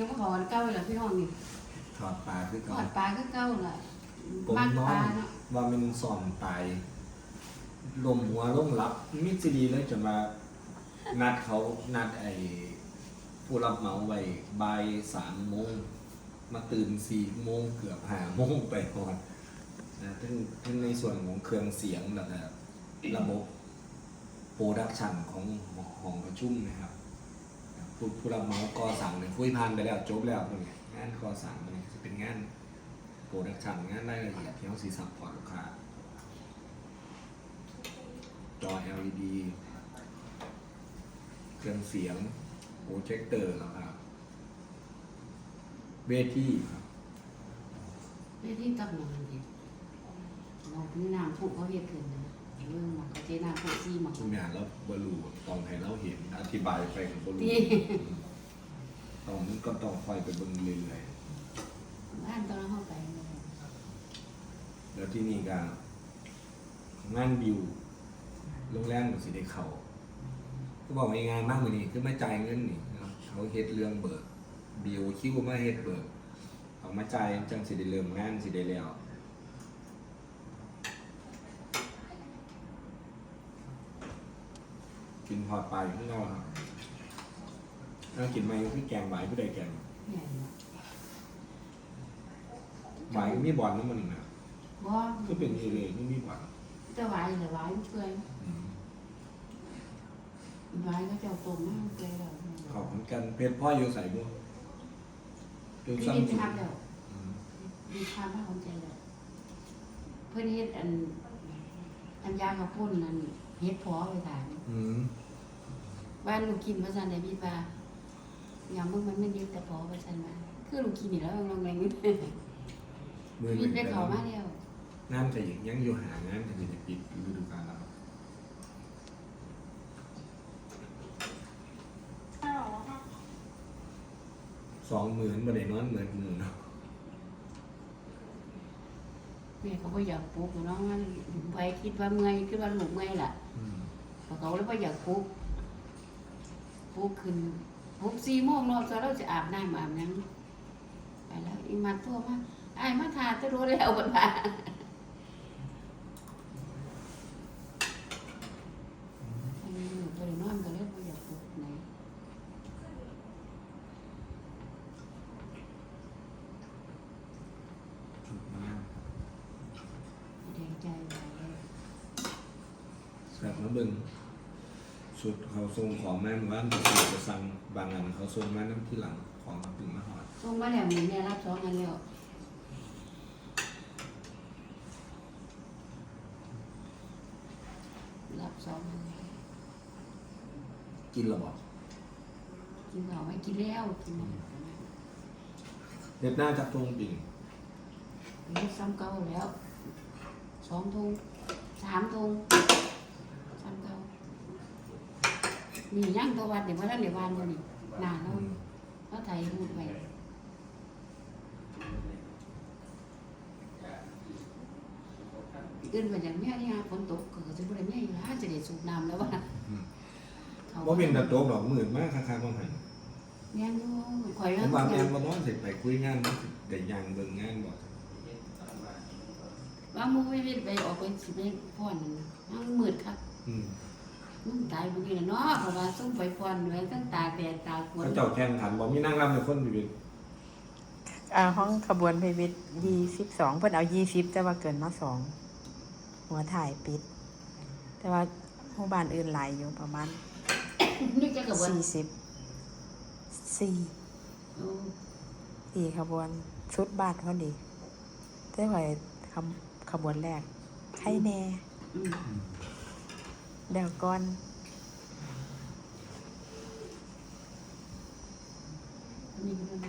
ยังบ่ขอวันเก้าเลยล่ะพี่น้องนี่ถอดปลาคือทเก่า อดปลาก็เก้าล่ะผมมักนอปลานเนาะว่ามันสอนตายลมหัวลมรับมิตรดีเลยจนมา นัดเขานัดไอ้ผู้รับเหมาไว้บ่ายสามโมงมาตื่นสี่โมงเกือบห้าโมงไปก่อนนะทั้งทั้งในส่วนของเครื่องเสียงแล้วก็ระบบโปรดักชันของห้องประชุมนะครับ ผู้ผู้รับเหมาก่อสั่งเนี่ยคุยผ่านไปแล้วจบแล้วเนี่ยงานก่อสั่งเนี่ยจะเป็นงานโปรดักชันงานรายละเอียดที่ต้องสีสับพอร์ตลูกค้าจอ LED เครื่องเสียงโปรเจคเตอร์แล้วครับเวทีครับไม่ที่ตักหมอนดิเราพี่น้ำผูกเขาเฮ็ดขึ้นนะเรื่อง มอกเขาเจ๊น้ำผูกซี่หมอกทุกอย่างแล้วบรูต้องให้เราเห็นอธิบายไปกับบรูที่ต้องมันก็ต้องคอยไปเบิ่งเรื่อยบ้านตอนเราเข้าไปๆแล้วที่นี่ก็งานบิวโรงแรมกับสิได้เขาก็บอกง่ายๆมากกว่านี้คือไม่จ่ายเงินนี่เนาะเขาเฮ็ดเรื่องเบิกบิวคิวมาเฮ็ดเบิกเอามาจ่ายจังสิได้เริ่มงานสิได้แล้ว กินพอดปลาอยู่ข้างนอกครับแล้วกินไหมพี่แกงไหวผู้ใดแกงเนี่ยไหวมีบอลนั่นมันนะบ่ก็เป็นเอเลยไม่มีบอลจะไหวหรือไหวเปื่อยอืมไหวก็จะเอาตรงมาเปื่อยแล้วขอบคุณกันเพชรพ่ออยู่ใส่บัวดูพี่ซ้ำดินจุดทำแล้วมีความภาคภูมิใจแล้วเพื่อนเฮ็ดอันอันยาข้าวปุ้นนั่น เฮ็ดพอไปถามอืมบ้านลูกกินภาษาในพี่ว่าอย่างมึงมันไม่เรียกแต่พอภาษามาคือลูกกินนี่แล้วลองแรงนิดมือหมีนึ่งไปไปเขาแล้วมาแล้วน้ำจะยังอยู่หางานจะจะปิดฤดูกาลแล้วครับฮัลโหลค่ะสองหมื่นบ่ได้นอนเหมือนมือเนาะ แม่เขาก็อยากปลุกน้องมันไปคิดว่าเมื่อยคิดว่าลูกเมื่อยล่ะอืมเขาเลยว่าอยากปลุกปลุกขึ้นปลุกสี่โมงเนอนตอนเราจะอาบน้ำอาบน้ำไปแล้วอีมาตัวมาไอ้ายมาทาจะรู้แล้วบัดว่าอันนี้ลูกบ่ได้นอนก็เลยบ่อยากปลุกไหน ชุดมาก แดงใจหลายเลย แบบมา เบิ่งชุดเขาส่งของแม่หมู่บ้านเขาส่งจะสั่งบางอันเขาส่งมาน้ำที่หลังของเขาถึงมาหอดส่งมาแล้วนี่แม่รับสองอันแล้วรับสองอันแล้วกินระบอกกินข้าวไม่กินแล้วกินแล้วเด็ดหน้าจับทงปิ่งนี่ซ้ำเก่าแล้วสองทงสามทงซ้ำเก่า นี่ย่างตัววันเดี๋ยวว่าท่านเดี๋ยววันตัวนี้นานแล้วเขาไทยพูดไปอื่นมาจากแม่นี่ฮะฝนตกก็จะบ่ได้แม่อยู่แล้วจะได้สูบน้ำแล้วว่าว่าเป็นแต่โต๊ะดอกหมื่นมากค่าๆบางหันแม่นอยู่ข่อยผแล้วมว่าแม่นมาบ้านเสร็จไปคุยงานมันสิได้ยังเบิ่งงานบ่ว่ามูไม่ไปออกไปสิไปพ่อนนั่นน่ะมันมืดครับ อืม มึงตายเมื่อกี้น่ะเนาะเพราะว่าส่งไปพ่อนไว้ตั้งตากแดดตากฝนเขาเจ้าแข่งขันบ่มีนั่งรำในคนอยู่ดิอ่าห้องขบวนเพวิทยี่สิบสองเพิ่นเอายี่สิบแต่ว่าเกินมาสองหัวถ่ายปิด แต่ว่าหมู่บ้านอื่นหลายอยู่ประมาณนี่จะกระบวนสี่สิบสี่โอ้สี่ขบวนชุดบาทพอดีแต่ว่าขบขบวนแรกใครแน่อืม เดี๋ยวก่อนนี่